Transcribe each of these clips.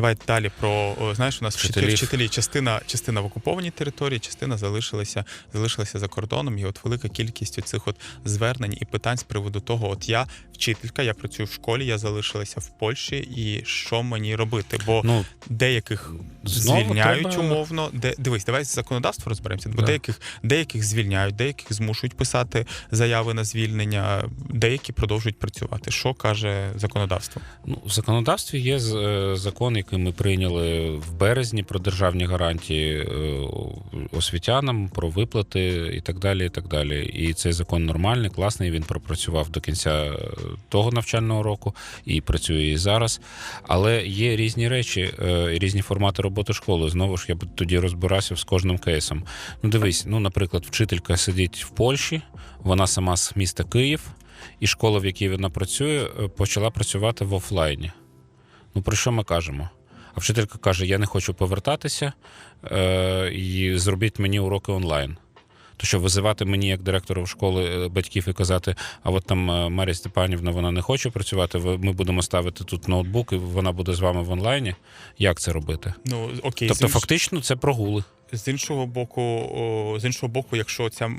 давай далі про знаєш, у нас вчителі, вчителі частина, частина в окупованій території, частина залишилася, залишилася за кордоном. І от велика кількість цих от звернень і питань з приводу того, от я вчителька, я працюю в школі, я залишилася в Польщі, і що мені робити? Бо Ну, деяких звільняють треба- умовно. Де дивись, давай з законодавства розберемося. Бо Да. деяких деяких звільняють, деяких змушують писати заяви на звільнення, деякі продовжують працювати. Що каже законодавство? Ну, в законодавстві є е, закон, який ми прийняли в березні про державні гарантії е, освітянам, про виплати і так далі. І так далі. І цей закон нормальний, класний. Він пропрацював до кінця е, того навчального року і працює і зараз. Але є різні речі, е, різні формати роботи школи. Знову ж я б тоді розбирався з кожним кейсом. Ну, дивись, ну, наприклад, вчителька сидить в Польщі, вона сама з міста Київ. І школа, в якій вона працює, е, почала працювати в офлайні. Ну про що ми кажемо? А вчителька каже: Я не хочу повертатися е, і зробіть мені уроки онлайн. То що визивати мені як директору школи е, батьків і казати, а от там е, Марія Степанівна вона не хоче працювати, ми будемо ставити тут ноутбук, і вона буде з вами в онлайні. Як це робити? Ну окей, Тобто, інш... фактично, це прогули. з іншого боку, о, з іншого боку, якщо ця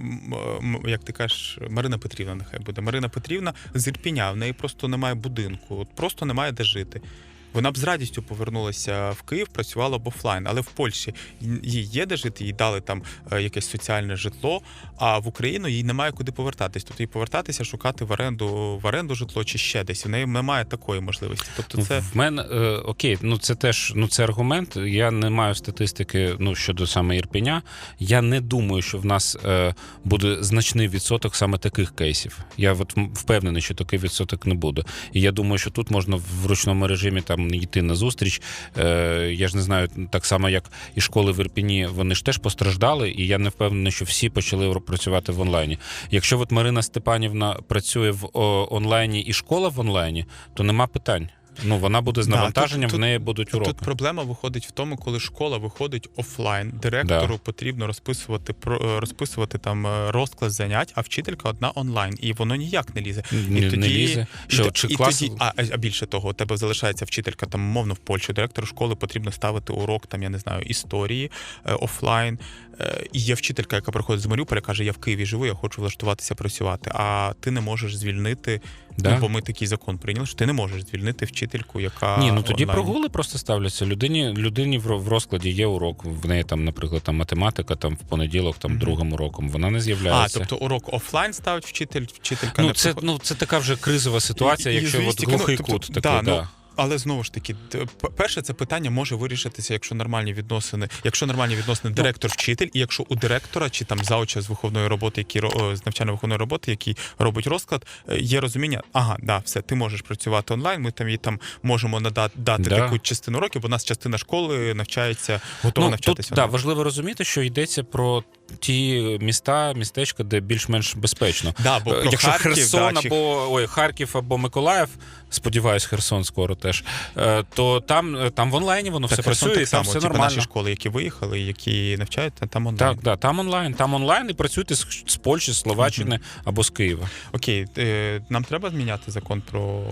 як ти кажеш, Марина Петрівна, нехай буде Марина Петрівна з Ірпіня, в неї просто немає будинку, от просто немає де жити. Вона б з радістю повернулася в Київ, працювала б офлайн, але в Польщі їй є де жити, їй дали там е, якесь соціальне житло. А в Україну їй немає куди повертатись. Тобто їй повертатися, шукати в оренду в оренду житло чи ще десь. В неї немає такої можливості. Тобто, Ну, це В мене е, окей, ну це теж ну це аргумент. Я не маю статистики ну щодо саме Ірпеня. Я не думаю, що в нас е, буде значний відсоток саме таких кейсів. Я от впевнений, що такий відсоток не буде. І я думаю, що тут можна в ручному режимі там йти на зустріч. Е, я ж не знаю, так само як і школи в Ірпіні, вони ж теж постраждали, і я не впевнений, що всі почали працювати в онлайні. Якщо от Марина Степанівна працює в онлайні і школа в онлайні, то нема питань. Ну вона буде з Да, навантаженням, тут- в неї будуть уроки. Тут проблема виходить в тому, коли школа виходить офлайн. Директору Да. потрібно розписувати розписувати там е, розклад занять, а вчителька одна онлайн, і воно ніяк не лізе. Не, і не тоді- лізе. Що, т- чи і клас... тоді, а, а більше того, у тебе залишається вчителька там мовно в Польщі. Директору школи потрібно ставити урок, там я не знаю, історії е, офлайн. Е, і є вчителька, яка приходить з Маріуполя, каже: Я в Києві живу, я хочу влаштуватися працювати. А ти не можеш звільнити. Да. Ну, бо ми такий закон прийняли, що ти не можеш звільнити вчительку, яка Ні, ну тоді онлайн. прогули просто ставляться. Людині, людині в, розкладі є урок. В неї там, наприклад, там математика, там в понеділок, там Мгм. другим уроком. Вона не А, з'являється. тобто урок офлайн ставить вчитель, вчителька ну, не це, приход- ну, це така вже кризова ситуація, І- і якщо от глухий ну, глухий тобто, кут. да, такий, ну, да. Але знову ж таки, перше, це питання може вирішитися, якщо нормальні відносини, якщо нормальні відносини директор-вчитель, і якщо у директора чи там зауча з виховної роботи, які з навчально-виховної роботи, який робить розклад, е, є розуміння, ага, да, все, ти можеш працювати онлайн. Ми там і там можемо надати дати Да. таку частину років, бо у нас частина школи навчається, готова Ну, тут навчатися. да, важливо розуміти, що йдеться про ті міста, містечка, де більш-менш безпечно. Да, бо Е, Якщо Харків, Херсон да, чи- або ой, Харків або Миколаїв, сподіваюсь, Херсон скоро теж, е, то там, е, там в онлайні воно Так, все працює, так там все типу, нормально. наші школи, які виїхали, які навчаються, там онлайн. Так, да, там онлайн, там онлайн і працюйте з, з Польщі, з Словаччини або з Києва. Окей, е, нам треба зміняти закон про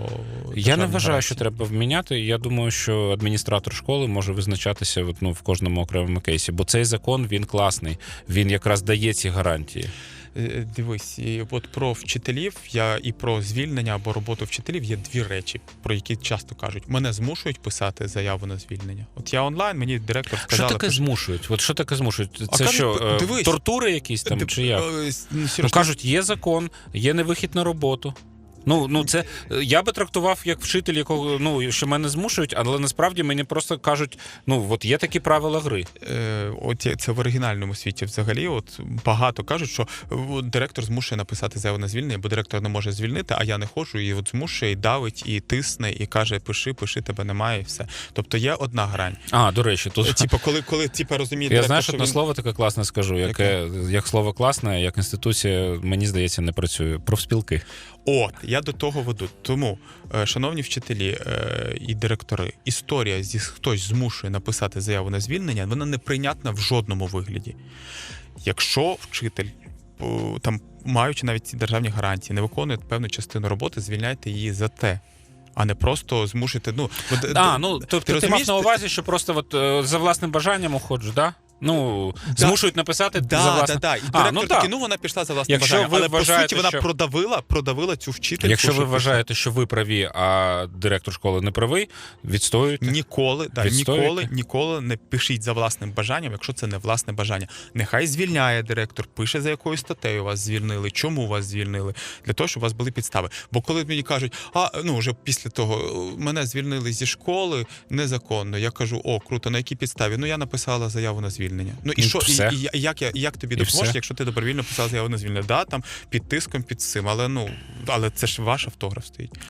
Я не вважаю, гарантії? що треба вміняти. Я думаю, що адміністратор школи може визначатися ну, в кожному окремому кейсі, бо цей закон він класний. Він якраз дає ці гарантії. Е, Дивись, і от про вчителів я і про звільнення або роботу вчителів є дві речі, про які часто кажуть: мене змушують писати заяву на звільнення. От я онлайн, мені директор Що сказала. таке змушують? От що таке змушують? Це а що, е, дивись. тортури якісь там Ди- чи як? е, Ну кажуть, є закон, є невихід на роботу. Ну, ну це е, я би трактував як вчитель, якого ну що мене змушують, але насправді мені просто кажуть: ну от є такі правила гри. е, от це в оригінальному світі взагалі. От багато кажуть, що е, директор змушує написати заяву на звільнення, бо директор не може звільнити, а я не ходжу, і от змушує, і давить, і тисне, і каже: пиши, пиши, тебе немає, і все. Тобто є одна грань. А, до речі, тут Типу, коли, коли типу, розуміє я знаєш, що одне він- слово таке класне скажу, яке як слово класне, як інституція, мені здається, не працює. Профспілки. От я до того веду. Тому, е, шановні вчителі е, і директори, історія зі хтось змушує написати заяву на звільнення, вона неприйнятна в жодному вигляді. Якщо вчитель, там маючи навіть ці державні гарантії, не виконує певну частину роботи, звільняйте її за те. а не просто змушуєте. Ну, А, ну тобто ти, розумієш, мав на увазі, що просто от, е, за власним бажанням уходжу, да? Ну, змушують написати Да, за да, да. І А, директор ну, такий, так. ну вона пішла за власним Якщо бажанням. ви Але по суті вона що- продавила, продавила цю вчительку. Якщо ви вважаєте, що ви праві, а директор школи не правий, відстоюйте. Ніколи, да, Відстоюєте? ніколи, ніколи не пишіть за власним бажанням, якщо це не власне бажання. Нехай звільняє директор, пише за якою статтею вас звільнили, чому вас звільнили, для того, щоб у вас були підстави. Бо коли мені кажуть, а ну вже після того мене звільнили зі школи незаконно. Я кажу, о, круто, на якій підставі? Ну я написала заяву на звільнення. Ну і Ну, що, все. і, і як я як тобі допоможеш, якщо ти добровільно писав заяву на звільнення? Да, там під тиском, під цим, але ну але це ж ваш автограф стоїть.